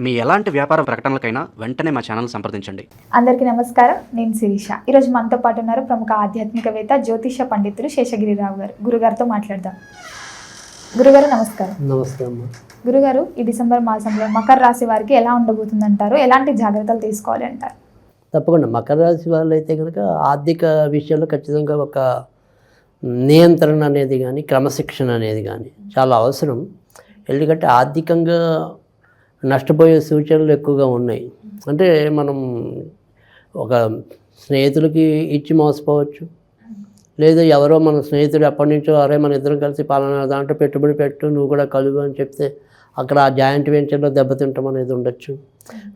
మీ ఎలాంటి వ్యాపార ప్రకటనలకైనా వెంటనే మా ఛానల్ సంప్రదించండి. అందరికీ నమస్కారం. నేను శిరీష. ఈరోజు మనతో పాటు ఉన్నారు ప్రముఖ ఆధ్యాత్మికవేత్త జ్యోతిష పండితులు శేషగిరిరావు గారు. గురుగారితో మాట్లాడదాం. గురుగారు నమస్కారం. అమ్మ. గురుగారు ఈ డిసెంబర్ మాసంలో మకర రాశి వారికి ఎలా ఉండబోతుందంటారు? ఎలాంటి జాగ్రత్తలు తీసుకోవాలి అంటారు? తప్పకుండా. మకర రాశి వాళ్ళు అయితే కనుక ఆర్థిక విషయంలో ఖచ్చితంగా ఒక నియంత్రణ అనేది కానీ క్రమశిక్షణ అనేది కానీ చాలా అవసరం. ఎందుకంటే ఆర్థికంగా నష్టపోయే సూచనలు ఎక్కువగా ఉన్నాయి. అంటే మనం ఒక స్నేహితులకి ఇచ్చి మోసపోవచ్చు. లేదా ఎవరో మన స్నేహితుడు ఎప్పటి నుంచో అరే మన ఇద్దరం కలిసి పాలన దాంట్లో పెట్టుబడి పెట్టు నువ్వు కూడా కలుగు అని చెప్తే అక్కడ ఆ జాయింట్ వెంచర్లో దెబ్బతింటం అనేది ఉండొచ్చు.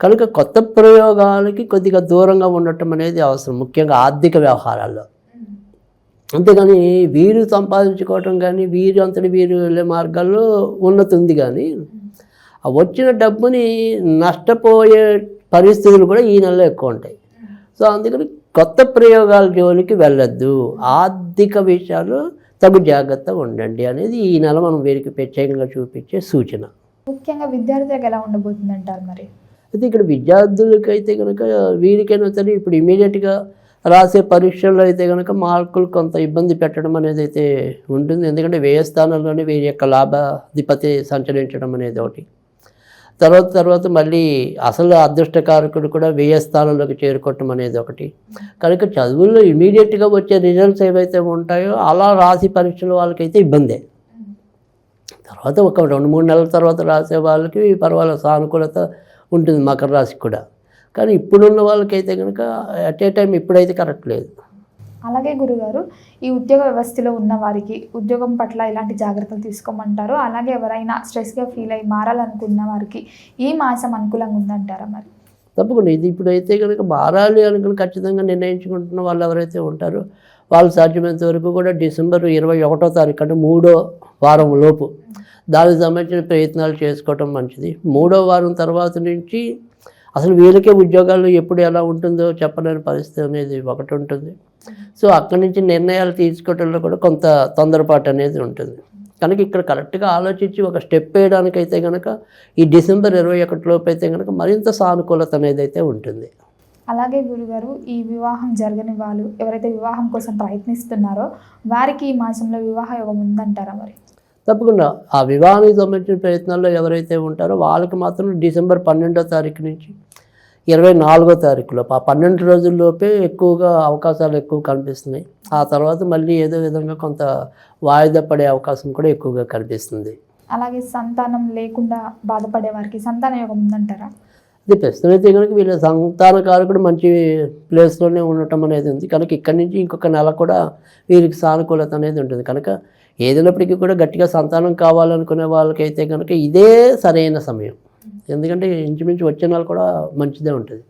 కనుక కొత్త ప్రయోగాలకి కొద్దిగా దూరంగా ఉండటం అనేది అవసరం ముఖ్యంగా ఆర్థిక వ్యవహారాల్లో. అంతేగాని వీరు సంపాదించుకోవటం కానీ వీరు అంతటి వీరు వెళ్ళే మార్గాల్లో ఉన్నతి ఉంది కానీ వచ్చిన డబ్బుని నష్టపోయే పరిస్థితులు కూడా ఈ నెలలో ఎక్కువ ఉంటాయి. సో అందుకని కొత్త ప్రయోగాల జోలికి వెళ్ళొద్దు. ఆర్థిక విషయాలు తగు జాగ్రత్తగా ఉండండి అనేది ఈ నెల మనం వీరికి ప్రత్యేకంగా చూపించే సూచన. ముఖ్యంగా విద్యార్థులకు ఎలా ఉండబోతుంది అంటారు మరి? అయితే ఇక్కడ విద్యార్థులకైతే కనుక వీరికైనా సరే ఇప్పుడు ఇమీడియట్గా రాసే పరీక్షల్లో అయితే కనుక మార్కులు కొంత ఇబ్బంది పెట్టడం అనేది అయితే ఉంటుంది. ఎందుకంటే వ్యయ స్థానంలోనే వీరి యొక్క లాభాధిపతి సంచరించడం అనేది ఒకటి. తర్వాత తర్వాత మళ్ళీ అసలు అదృష్టకారకుడు కూడా వ్యయ స్థానంలోకి చేరుకోవటం అనేది ఒకటి. కనుక చదువుల్లో ఇమీడియట్గా వచ్చే రిజల్ట్స్ ఏవైతే ఉంటాయో అలా రాసి పరీక్షలు వాళ్ళకైతే ఇబ్బందే. తర్వాత ఒక రెండు మూడు నెలల తర్వాత రాసే వాళ్ళకి పర్వాలేదు సానుకూలత ఉంటుంది మకర రాశికి కూడా. కానీ ఇప్పుడున్న వాళ్ళకైతే కనుక అట్ ఏ టైం ఇప్పుడైతే కరెక్ట్ లేదు. అలాగే గురుగారు ఈ ఉద్యోగ వ్యవస్థలో ఉన్న వారికి ఉద్యోగం పట్ల ఎలాంటి జాగ్రత్తలు తీసుకోమంటారు అలాగే ఎవరైనా స్ట్రెస్గా ఫీల్ అయ్యి మారాలనుకున్న వారికి ఈ మాసం అనుకూలంగా ఉందంటారా మరి? తప్పకుండా. ఇది ఇప్పుడైతే కనుక మారాలి అనుకుని ఖచ్చితంగా నిర్ణయించుకుంటున్న వాళ్ళు ఎవరైతే ఉంటారో వాళ్ళు సాధ్యమైనంత వరకు కూడా డిసెంబర్ ఇరవై ఒకటో తారీఖు అంటే మూడో వారం లోపు దానికి సంబంధించిన ప్రయత్నాలు చేసుకోవటం మంచిది. మూడో వారం తర్వాత నుంచి అసలు వీళ్ళకే ఉద్యోగాలు ఎప్పుడు ఎలా ఉంటుందో చెప్పలేని పరిస్థితి అనేది ఒకటి ఉంటుంది. సో అక్కడి నుంచి నిర్ణయాలు తీసుకోవడంలో కూడా కొంత తొందరపాటు అనేది ఉంటుంది. కనుక ఇక్కడ కరెక్ట్గా ఆలోచించి ఒక స్టెప్ వేయడానికైతే కనుక ఈ డిసెంబర్ ఇరవై ఒకటిలోపు అయితే కనుక మరింత సానుకూలత అనేది అయితే ఉంటుంది. అలాగే గురుగారు ఈ వివాహం జరగని వాళ్ళు ఎవరైతే వివాహం కోసం ప్రయత్నిస్తున్నారో వారికి ఈ మాసంలో వివాహ యోగం ఉందంటారా మరి? తప్పకుండా ఆ వివాహానికి సంబంధించిన ప్రయత్నాల్లో ఎవరైతే ఉంటారో వాళ్ళకి మాత్రం డిసెంబర్ పన్నెండో తారీఖు నుంచి ఇరవై నాలుగో తారీఖులోపు ఆ పన్నెండు రోజుల్లోపే ఎక్కువగా అవకాశాలు ఎక్కువ కనిపిస్తున్నాయి. ఆ తర్వాత మళ్ళీ ఏదో విధంగా కొంత వాయిదా పడే అవకాశం కూడా ఎక్కువగా కనిపిస్తుంది. అలాగే సంతానం లేకుండా బాధపడే వారికి సంతాన యోగం ఉందంటారా? ఇది ప్రస్తుతం అయితే కనుక వీళ్ళ సంతానకారకుడు మంచి ప్లేస్లోనే ఉండటం అనేది ఉంది. కనుక ఇక్కడి నుంచి ఇంకొక నెల కూడా వీరికి సానుకూలత అనేది ఉంటుంది. కనుక ఏదైనప్పటికీ కూడా గట్టిగా సంతానం కావాలనుకునే వాళ్ళకైతే కనుక ఇదే సరైన సమయం. ఎందుకంటే ఇంచుమించు వచ్చే నెల కూడా మంచిదే ఉంటుంది.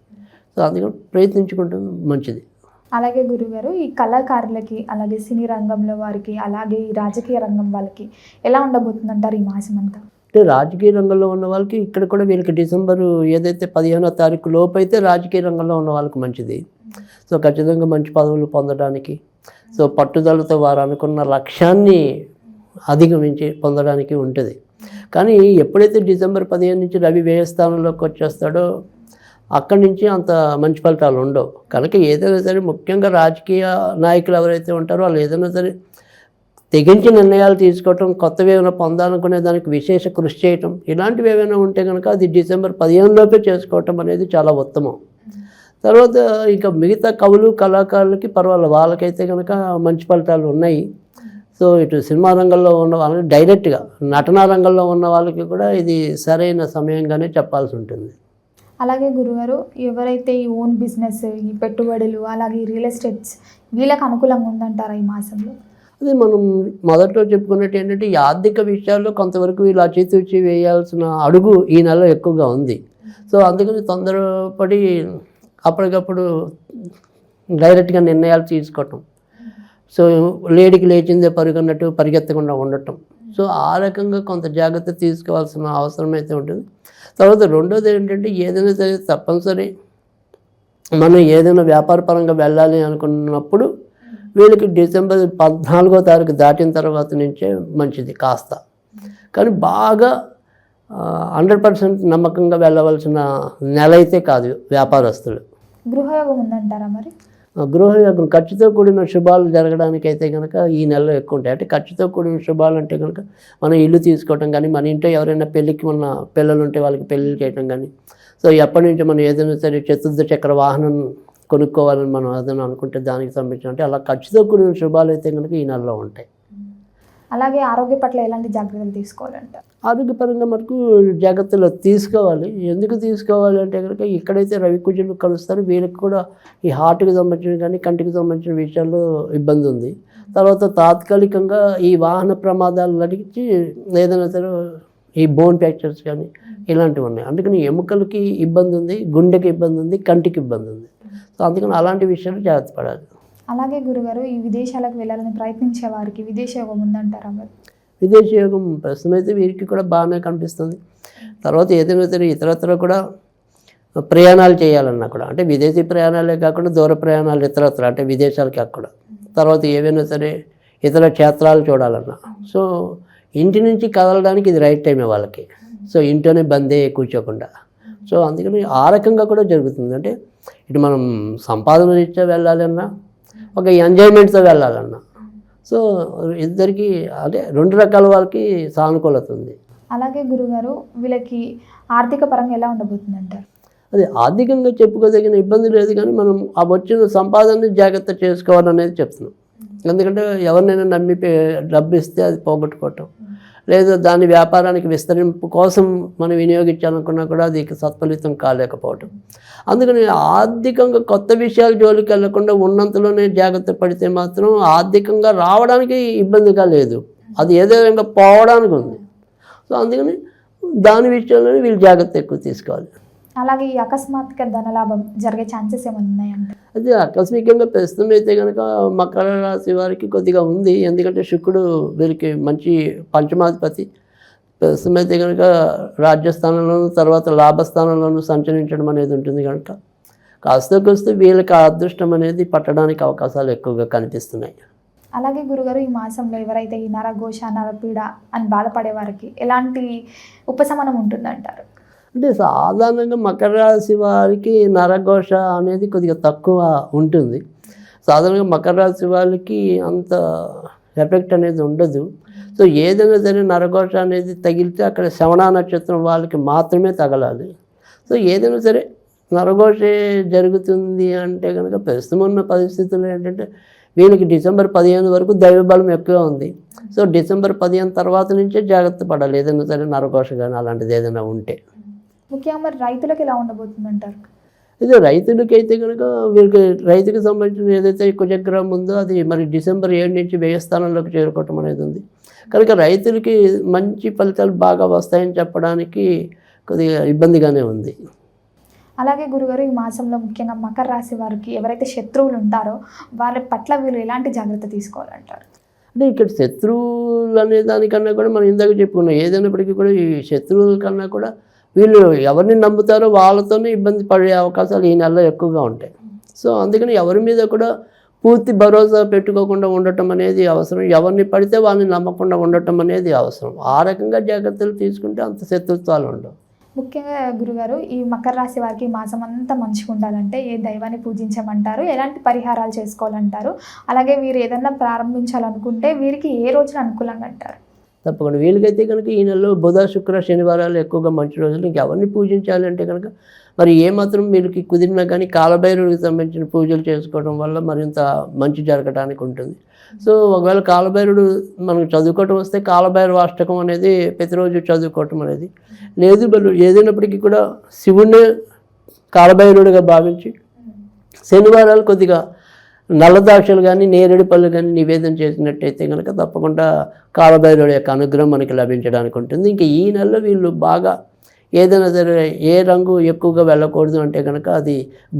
సో అందుకని ప్రయత్నించుకుంటుంది మంచిది. అలాగే గురుగారు ఈ కళాకారులకి అలాగే సినీ రంగంలో వారికి అలాగే ఈ రాజకీయ రంగం వాళ్ళకి ఎలా ఉండబోతుందంటారు ఈ మాసం అంతా అంటే రాజకీయ రంగంలో ఉన్న వాళ్ళకి ఇక్కడ కూడా వీళ్ళకి డిసెంబరు ఏదైతే పదిహేనో తారీఖు లోపు అయితే రాజకీయ రంగంలో ఉన్న వాళ్ళకి మంచిది. సో ఖచ్చితంగా మంచి పదవులు పొందడానికి సో పట్టుదలతో వారు అనుకున్న లక్ష్యాన్ని అధిగమించి పొందడానికి ఉంటుంది. కానీ ఎప్పుడైతే డిసెంబర్ పదిహేను నుంచి రవి వ్యయస్థానంలోకి వచ్చేస్తాడో అక్కడి నుంచి అంత మంచి ఫలితాలు ఉండవు. కనుక ఏదైనా సరే ముఖ్యంగా రాజకీయ నాయకులు ఎవరైతే ఉంటారో వాళ్ళు ఏదైనా సరే తెగించి నిర్ణయాలు తీసుకోవటం కొత్తవి ఏమైనా పొందాలనుకునే దానికి విశేష కృషి చేయటం ఇలాంటివి ఏమైనా ఉంటే కనుక అది డిసెంబర్ పదిహేనులోపే చేసుకోవటం అనేది చాలా ఉత్తమం. తర్వాత ఇంకా మిగతా కవులు కళాకారులకి పర్వాలేదు. వాళ్ళకైతే కనుక మంచి ఫలితాలు ఉన్నాయి. సో ఇటు సినిమా రంగంలో ఉన్న వాళ్ళకి డైరెక్ట్గా నటనా రంగంలో ఉన్న వాళ్ళకి కూడా ఇది సరైన సమయంగానే చెప్పాల్సి ఉంటుంది. అలాగే గురుగారు ఎవరైతే ఈ ఓన్ బిజినెస్ ఈ పెట్టుబడులు అలాగే రియల్ ఎస్టేట్స్ వీళ్ళకి అనుకూలంగా ఉందంటారా ఈ మాసంలో? అది మనం మొదట్లో చెప్పుకున్నట్టు ఏంటంటే ఈ ఆర్థిక విషయాల్లో కొంతవరకు వీళ్ళు అచితూచి వేయాల్సిన అడుగు ఈ నెల ఎక్కువగా ఉంది. సో అందుకని తొందరపడి అప్పటికప్పుడు డైరెక్ట్గా నిర్ణయాలు తీసుకోవటం. సో లేడికి లేచిందే పరుగన్నట్టు పరిగెత్తకుండా ఉండటం. సో ఆ రకంగా కొంత జాగ్రత్త తీసుకోవాల్సిన అవసరం అయితే ఉంటుంది. తర్వాత రెండోది ఏంటంటే ఏదైనా సరే తప్పనిసరి మనం ఏదైనా వ్యాపారపరంగా వెళ్ళాలి అనుకున్నప్పుడు వీళ్ళకి డిసెంబర్ పద్నాలుగో తారీఖు దాటిన తర్వాత నుంచే మంచిది కాస్త. కానీ బాగా హండ్రెడ్ పర్సెంట్ నమ్మకంగా వెళ్ళవలసిన నెల అయితే కాదు వ్యాపారస్తులు. గృహయోగం ఉందంటారా మరి గృహయోగం ఖర్చుతో కూడిన శుభాలు జరగడానికి అయితే కనుక ఈ నెలలో ఎక్కువ ఉంటాయి. అంటే ఖర్చుతో కూడిన శుభాలు అంటే కనుక మనం ఇల్లు తీసుకోవటం కానీ మన ఇంట్లో ఎవరైనా పెళ్ళికి మన పిల్లలు ఉంటే వాళ్ళకి పెళ్ళిళ్ళు చేయటం కానీ సో ఎప్పటి నుంచి మనం ఏదైనా సరే చతుర్థ చక్ర వాహనం కొనుక్కోవాలని మనం ఏదైనా అనుకుంటే దానికి సంబంధించిన అంటే అలా ఖర్చుతో కూడిన శుభాలు అయితే కనుక ఈ నెలలో ఉంటాయి. అలాగే ఆరోగ్య పట్ల ఎలాంటి జాగ్రత్తలు తీసుకోవాలంట? ఆరోగ్యపరంగా మనకు జాగ్రత్తలు తీసుకోవాలి. ఎందుకు తీసుకోవాలి అంటే కనుక ఎక్కడైతే రవి కుజులు కలుస్తారో. వీళ్ళకి కూడా ఈ హార్ట్కి సంబంధించిన కానీ కంటికి సంబంధించిన విషయాల్లో ఇబ్బంది ఉంది. తర్వాత తాత్కాలికంగా ఈ వాహన ప్రమాదాలు నడిచి ఏదైనా సరే ఈ బోన్ ఫ్రాక్చర్స్ కానీ ఇలాంటివి ఉన్నాయి. అందుకని ఎముకలకి ఇబ్బంది ఉంది గుండెకి ఇబ్బంది ఉంది కంటికి ఇబ్బంది ఉంది. సో అందుకని అలాంటి విషయాలు జాగ్రత్త పడాలి. అలాగే గురుగారు ఈ విదేశాలకు వెళ్ళాలని ప్రయత్నించే వారికి విదేశ యోగం ఉందంటారా మరి? విదేశీ యోగం ప్రస్తుతం అయితే వీరికి కూడా బాగానే కనిపిస్తుంది. తర్వాత ఏదైనా సరే ఇతరత్ర కూడా ప్రయాణాలు చేయాలన్నా కూడా అంటే విదేశీ ప్రయాణాలే కాకుండా దూర ప్రయాణాలు ఇతరత్ర అంటే విదేశాలకి అక్కడ. తర్వాత ఏవైనా సరే ఇతర క్షేత్రాలు చూడాలన్నా. సో ఇంటి నుంచి కదలడానికి ఇది రైట్ టైమే వాళ్ళకి. సో ఇంట్లోనే బందే కూర్చోకుండా. సో అందుకని ఆ రకంగా కూడా జరుగుతుంది. అంటే ఇటు మనం సంపాదన రీత్యా వెళ్ళాలన్నా ఒక ఎంజాయ్మెంట్తో వెళ్ళాలన్నా. సో ఇద్దరికి అదే రెండు రకాల వాళ్ళకి సానుకూలత ఉంది. అలాగే గురుగారు వీళ్ళకి ఆర్థిక పరంగా ఎలా ఉండబోతుందంటారు? అదే ఆర్థికంగా చెప్పుకోదగిన ఇబ్బంది లేదు కానీ మనం ఆ వచ్చిన సంపాదనని జాగ్రత్త చేసుకోవాలనేది చెప్తున్నాం. ఎందుకంటే ఎవరినైనా నమ్మి డబ్బు ఇస్తే అది పోగొట్టుకోవటం. లేదా దాని వ్యాపారానికి విస్తరింపు కోసం మనం వినియోగించాలనుకున్నా కూడా అది సత్ఫలితం కాలేకపోవటం. అందుకని ఆర్థికంగా కొత్త విషయాలు జోలికి వెళ్ళకుండా ఉన్నంతలోనే జాగ్రత్త పడితే మాత్రం ఆర్థికంగా రావడానికి ఇబ్బందిగా లేదు. అది ఏదో విధంగా పోవడానికి ఉంది. సో అందుకని దాని విషయంలోనే వీళ్ళు జాగ్రత్త ఎక్కువ తీసుకోవాలి. అలాగే ఈ అకస్మాత్తుగా ధనలాభం జరిగే ఛాన్సెస్ ఏమైనా ఉన్నాయంట? అది ఆకస్మికంగా ప్రస్తుతం అయితే కనుక మకర రాశి వారికి కొద్దిగా ఉంది. ఎందుకంటే శుక్రుడు వీరికి మంచి పంచమాధిపతి. ప్రస్తుతం అయితే కనుక రాజ్యస్థానంలోను తర్వాత లాభస్థానంలోనూ సంచరించడం అనేది ఉంటుంది కనుక కాస్త కొస్తే వీళ్ళకి అదృష్టం అనేది పట్టడానికి అవకాశాలు ఎక్కువగా కనిపిస్తున్నాయి. అలాగే గురుగారు ఈ మాసంలో ఎవరైతే ఈ నరఘోష నరపీడ అని బాధపడే వారికి ఎలాంటి ఉపశమనం ఉంటుందంటారు? అంటే సాధారణంగా మకర రాశి వారికి నరఘోష అనేది కొద్దిగా తక్కువ ఉంటుంది. సాధారణంగా మకర రాశి వాళ్ళకి అంత ఎఫెక్ట్ అనేది ఉండదు. సో ఏదైనా సరే నరఘోష అనేది తగిలితే అక్కడ శ్రవణ నక్షత్రం వాళ్ళకి మాత్రమే తగలాలి. సో ఏదైనా సరే నరఘోషే జరుగుతుంది అంటే కనుక ప్రస్తుతం ఉన్న పరిస్థితుల్లో ఏంటంటే వీళ్ళకి డిసెంబర్ పదిహేను వరకు దైవబలం ఎక్కువ ఉంది. సో డిసెంబర్ పదిహేను తర్వాత నుంచే జాగ్రత్త పడాలి. ఏదైనా సరే నరఘోష కానీ అలాంటిది ఏదైనా ఉంటే. ముఖ్యంగా మరి రైతులకు ఎలా ఉండబోతుందంటారు? ఇది రైతులకి అయితే కనుక వీరికి రైతుకి సంబంధించిన ఏదైతే కుజగ్రహం ఉందో అది మరి డిసెంబర్ ఏడు నుంచి వ్యయ స్థానంలోకి చేరుకోవటం అనేది ఉంది. కనుక రైతులకి మంచి ఫలితాలు బాగా వస్తాయని చెప్పడానికి కొద్దిగా ఇబ్బందిగానే ఉంది. అలాగే గురుగారు ఈ మాసంలో ముఖ్యంగా మకర రాశి వారికి ఎవరైతే శత్రువులు ఉంటారో వారి పట్ల వీళ్ళు ఎలాంటి జాగ్రత్త తీసుకోవాలంటారు? అంటే ఇక్కడ శత్రువులు అనే దానికన్నా కూడా మనం ఇందాక చెప్పుకున్నాం. ఏదైనప్పటికీ కూడా ఈ శత్రువుల కన్నా కూడా వీళ్ళు ఎవరిని నమ్ముతారో వాళ్ళతోనే ఇబ్బంది పడే అవకాశాలు ఈ నెలలో ఎక్కువగా ఉంటాయి. సో అందుకని ఎవరి మీద కూడా పూర్తి భరోసా పెట్టుకోకుండా ఉండటం అనేది అవసరం. ఎవరిని పడితే వాళ్ళని నమ్మకుండా ఉండటం అనేది అవసరం. ఆ రకంగా జాగ్రత్తలు తీసుకుంటే అంత శత్రుత్వాలు ఉండవు. ముఖ్యంగా గురుగారు ఈ మకర రాశి వారికి మాసం అంతా మంచిగా ఉండాలంటే ఏ దైవాన్ని పూజించమంటారు? ఎలాంటి పరిహారాలు చేసుకోవాలంటారు? అలాగే వీరు ఏదన్నా ప్రారంభించాలనుకుంటే వీరికి ఏ రోజున అనుకూలంగా అంటారు? తప్పకుండా. వీళ్ళకైతే కనుక ఈ నెలలో బుధ శుక్ర శనివారాలు ఎక్కువగా మంచి రోజులు. ఇంకెవరిని పూజించాలి అంటే కనుక మరి ఏమాత్రం వీళ్ళకి కుదిరినా కానీ కాలభైరవుడికి సంబంధించిన పూజలు చేసుకోవడం వల్ల మరింత మంచి జరగడానికి ఉంటుంది. సో ఒకవేళ కాలభైరుడు మనకు చదువుకోవటం వస్తే కాలభైరవ అష్టకం అనేది ప్రతిరోజు చదువుకోవటం అనేది. లేదు మరి ఏదైనప్పటికీ కూడా శివుణ్ణే కాలభైరుడిగా భావించి శనివారాలు కొద్దిగా నల్ల ద్రాక్షలు కానీ నేరేడు పళ్ళు కానీ నివేదన చేసినట్టయితే కనుక తప్పకుండా కాలభైరుడు యొక్క అనుగ్రహం మనకి లభించడానికి ఉంటుంది. ఇంకా ఈ నెలలో వీళ్ళు బాగా ఏదైనా సరే ఏ రంగు ఎక్కువగా వెళ్ళకూడదు అంటే కనుక అది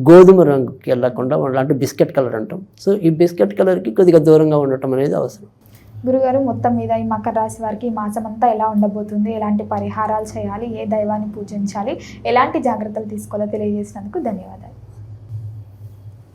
గోధుమ రంగుకి వెళ్ళకుండా అంటే బిస్కెట్ కలర్ అంటాం. సో ఈ బిస్కెట్ కలర్కి కొద్దిగా దూరంగా ఉండటం అనేది అవసరం. గురుగారు మొత్తం మీద ఈ మకర రాశి వారికి ఈ మాసం అంతా ఎలా ఉండబోతుంది? ఎలాంటి పరిహారాలు చేయాలి? ఏ దైవాన్ని పూజించాలి? ఎలాంటి జాగ్రత్తలు తీసుకోవాలో తెలియజేసినందుకు ధన్యవాదాలు.